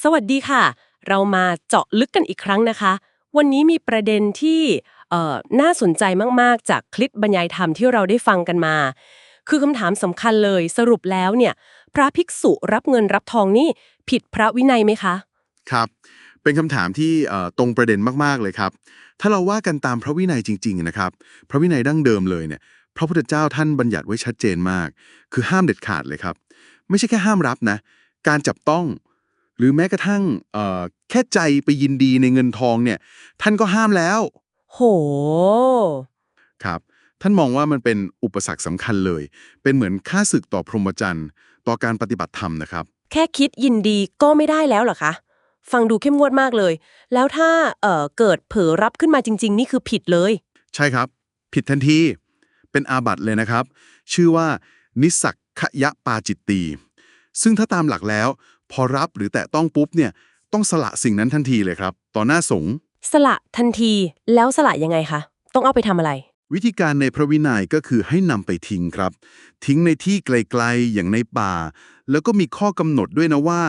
สวัสดีค่ะ เรามาเจาะลึกกันอีกครั้งนะคะ วันนี้มีประเด็นที่น่าสนใจมาก ๆ จากคลิปบรรยายธรรมที่เราได้ฟังกันมา คือคำถามสำคัญเลยสรุปแล้วเนี่ยพระภิกษุรับเงินรับทองนี่ผิดพระวินัยไหมคะ ครับ เป็นคำถามที่ตรงประเด็นมาก ๆ เลยครับ ถ้าเราว่ากันตามพระวินัยจริง ๆ นะครับ พระวินัยดั้งเดิมเลยเนี่ยพระพุทธเจ้าท่านบัญญัติไว้ชัดเจนมาก คือห้ามเด็ดขาดเลยครับ ไม่ใช่แค่ห้ามรับนะ การจับต้อง รือแม้กระทั่งเอ่อแค่ใจไปยินดีในเงินทองเนี่ย ท่านก็ห้ามแล้ว โห ครับ ท่านมองว่ามันเป็นอุปสรรคสำคัญเลย เป็นเหมือนค่าศึกต่อพรหมจรรย์ต่อการปฏิบัติธรรมนะครับ แค่คิดยินดีก็ไม่ได้แล้วเหรอคะ ฟังดูเข้มงวดมากเลย แล้วถ้าเอ่อเกิดเผลอรับขึ้นมาจริง ๆ นี่คือผิดเลย ใช่ครับ ผิดทันที เป็นอาบัติเลยนะครับ ชื่อว่านิสสักขยะปาจิตตีซึ่งถ้าตามหลักแล้ว พอรับหรือแตะต้องปุ๊บเนี่ยต้องสละสิ่งนั้นทันทีเลยครับ ต่อหน้าสงฆ์สละทันทีแล้วสละยังไงคะ ต้องเอาไปทำอะไร วิธีการในพระวินัยก็คือให้นำไปทิ้งครับ ทิ้งในที่ไกลๆอย่างในป่า แล้วก็มีข้อกำหนดด้วยนะว่า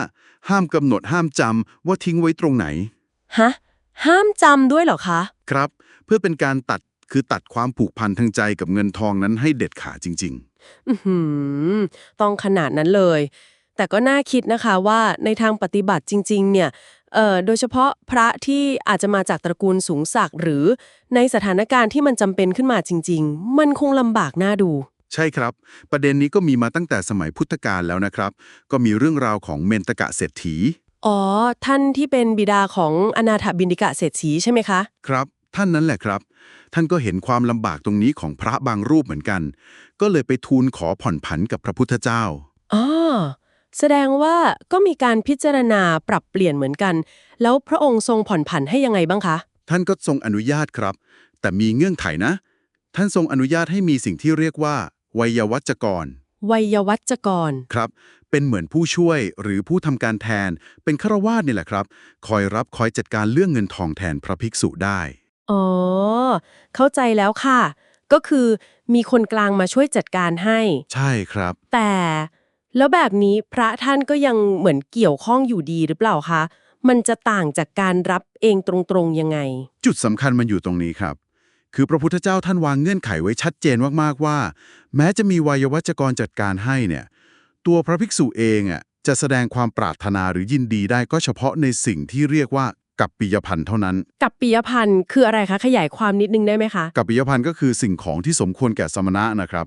ห้ามกำหนดห้ามจำว่าทิ้งไว้ตรงไหนฮะห้ามจำด้วยเหรอคะ ครับ เพื่อเป็นการตัดคือตัดความผูกพันทางใจกับเงินทองนั้นให้เด็ดขาดจริง ๆ อือหือต้องขนาดนั้นเลย แต่ก็น่าคิดนะคะว่าในทางปฏิบัติจริง ๆ เนี่ยเอ่อโดยเฉพาะพระที่อาจจะมาจากตระกูลสูงศักดิ์หรือในสถานการณ์ที่มันจำเป็นขึ้นมาจริง ๆ มันคงลำบากน่าดู ใช่ครับ ประเด็นนี้ก็มีมาตั้งแต่สมัยพุทธกาลแล้วนะครับ ก็มีเรื่องราวของเมนตกะเศรษฐี อ๋อ ท่านที่เป็นบิดาของอนาถบินดิกะเศรษฐีใช่ไหมคะ ครับ ท่านนั้นแหละครับ ท่านก็เห็นความลำบากตรงนี้ของพระบางรูปเหมือนกัน ก็เลยไปทูลขอผ่อนผันกับพระพุทธเจ้าอ๋อ แสดงว่าก็มีการพิจารณาปรับเปลี่ยนเหมือนกัน แล้วพระองค์ทรงผ่อนผันให้ยังไงบ้างคะ ท่านก็ทรงอนุญาตครับ แต่มีเงื่อนไขนะ ท่านทรงอนุญาตให้มีสิ่งที่เรียกว่า วัยวัจกร วัยวัจกร ครับ เป็นเหมือนผู้ช่วยหรือผู้ทำการแทน เป็นฆราวาสนี่แหละครับ คอยรับคอยจัดการเรื่องเงินทองแทนพระภิกษุได้ อ๋อ เข้าใจแล้วค่ะ ก็คือมีคนกลางมาช่วยจัดการให้ ใช่ครับ แต่ แล้วแบบนี้พระท่านก็ยังเหมือนเกี่ยวข้องอยู่ดีหรือเปล่าคะ มันจะต่างจากการรับเองตรงๆยังไง จุดสำคัญมันอยู่ตรงนี้ครับ คือพระพุทธเจ้าท่านวางเงื่อนไขไว้ชัดเจนมากๆว่า แม้จะมีวัยวัจกรจัดการให้เนี่ย ตัวพระภิกษุเองอะจะแสดงความปรารถนาหรือยินดีได้ก็เฉพาะในสิ่งที่เรียกว่ากัปปิยพันธ์เท่านั้น กับปิยพันธ์คืออะไรคะ ขยายความนิดนึงได้ไหมคะ กัปปิยพันธ์ก็คือสิ่งของที่สมควรแก่สมณะนะครับ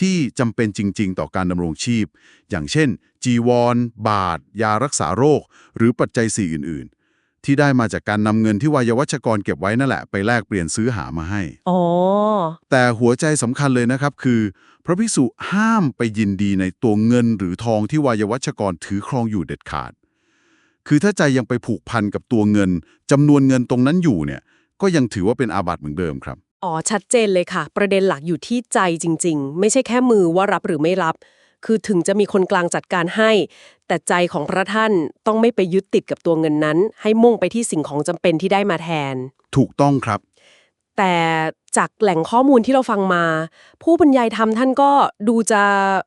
ที่จำเป็นจริง ๆ ต่อการดำรงชีพ อย่างเช่น จีวร บาท ยารักษาโรค หรือปัจจัยสี่อื่น ๆ ที่ได้มาจากการนำเงินที่วัยวัชกรเก็บไว้นั่นแหละไปแลกเปลี่ยนซื้อหามาให้อ๋อแต่หัวใจสำคัญเลยนะครับคือ พระภิกษุห้ามไปยินดีในตัวเงินหรือทองที่วัยวัชกรถือครองอยู่เด็ดขาด คือถ้าใจยังไปผูกพันกับตัวเงินจำนวนเงินตรงนั้นอยู่เนี่ยก็ยังถือว่าเป็นอาบัติเหมือนเดิมครับ อ๋อ ชัดเจนเลยค่ะ ประเด็นหลักอยู่ที่ใจจริง ๆ ไม่ใช่แค่มือว่ารับหรือไม่รับ คือถึงจะมีคนกลางจัดการให้ แต่ใจของพระท่านต้องไม่ไปยึดติดกับตัวเงินนั้น ให้มุ่งไปที่สิ่งของจำเป็นที่ได้มาแทน ถูกต้องครับ แต่จากแหล่งข้อมูลที่เราฟังมา ผู้บรรยายธรรมท่านก็ดูจะ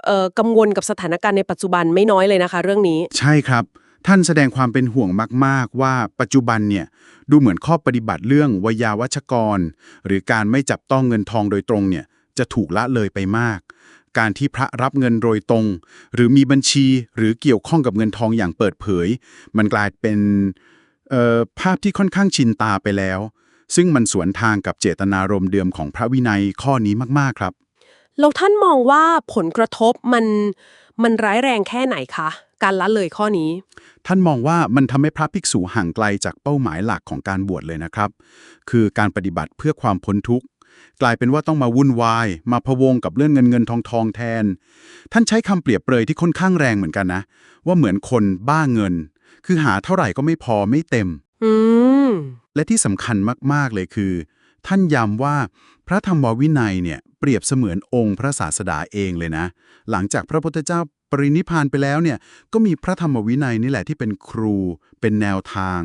เอ่อกังวลกับสถานการณ์ในปัจจุบันไม่น้อยเลยนะคะ เรื่องนี้ ใช่ครับ ท่านแสดงความเป็นห่วงมาก ๆ ว่าปัจจุบันเนี่ยดูเหมือนข้อปฏิบัติเรื่องวยาวัชกร หรือการไม่จับต้องเงินทองโดยตรงเนี่ยจะถูกละเลยไปมาก การที่พระรับเงินโดยตรง หรือมีบัญชีหรือเกี่ยวข้องกับเงินทองอย่างเปิดเผย มันกลายเป็นเอ่อภาพที่ค่อนข้างชินตาไปแล้ว ซึ่งมันสวนทางกับเจตนารมณ์เดิมของพระวินัยข้อนี้มากๆครับแล้วท่านมองว่าผลกระทบมันมันร้ายแรงแค่ไหนคะ การละเลยข้อนี้ ท่านมองว่ามันทำให้พระภิกษุห่างไกลจากเป้าหมายหลักของการบวชเลยนะครับ คือการปฏิบัติเพื่อความพ้นทุกข์กลายเป็นว่าต้องมาวุ่นวาย มาพะวงกับเรื่องเงินเงินทองทองแทน ท่านใช้คำเปรียบเปรยที่ค่อนข้างแรงเหมือนกันนะ ว่าเหมือนคนบ้าเงิน คือหาเท่าไหร่ก็ไม่พอไม่เต็มอืมและที่สำคัญมากๆเลยคือ ท่านย้ำว่าพระธรรมวินัยเนี่ยเปรียบเสมือนองค์พระศาสดาเองเลยนะ หลังจากพระพุทธเจ้าป รินิพพานไปแล้วเนี่ยก็มีพระธรรมวินัยนี่แหละที่เป็นครู เป็นแนวทาง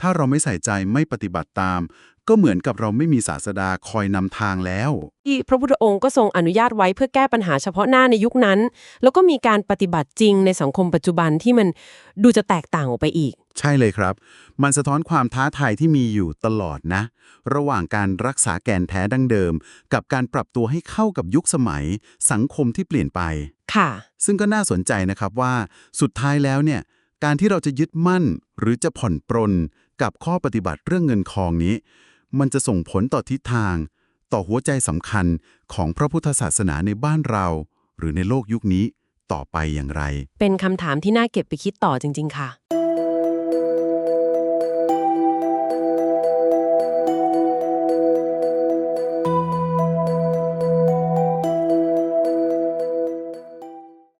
ถ้าเราไม่ใส่ใจไม่ปฏิบัติตาม ก็เหมือนกับเราไม่มีศาสดาคอยนำทางแล้ว ที่พระพุทธองค์ก็ทรงอนุญาตไว้เพื่อแก้ปัญหาเฉพาะหน้าในยุคนั้น แล้วก็มีการปฏิบัติจริงในสังคมปัจจุบันที่มันดูจะแตกต่างออกไปอีก ใช่เลยครับ มันสะท้อนความท้าทายที่มีอยู่ตลอดนะ ระหว่างการรักษาแกนแท้ดั้งเดิม กับการปรับตัวให้เข้ากับยุคสมัย สังคมที่เปลี่ยนไป ค่ะ ซึ่งก็น่าสนใจนะครับว่าสุดท้ายแล้วเนี่ยการที่เราจะยึดมั่นหรือจะผ่อนปรนกับข้อปฏิบัติเรื่องเงินทองนี้ มันจะส่งผลต่อทิศทาง ต่อหัวใจสำคัญของพระพุทธศาสนาในบ้านเรา หรือในโลกยุคนี้ต่อไปอย่างไร เป็นคำถามที่น่าเก็บไปคิดต่อจริง ๆ ค่ะ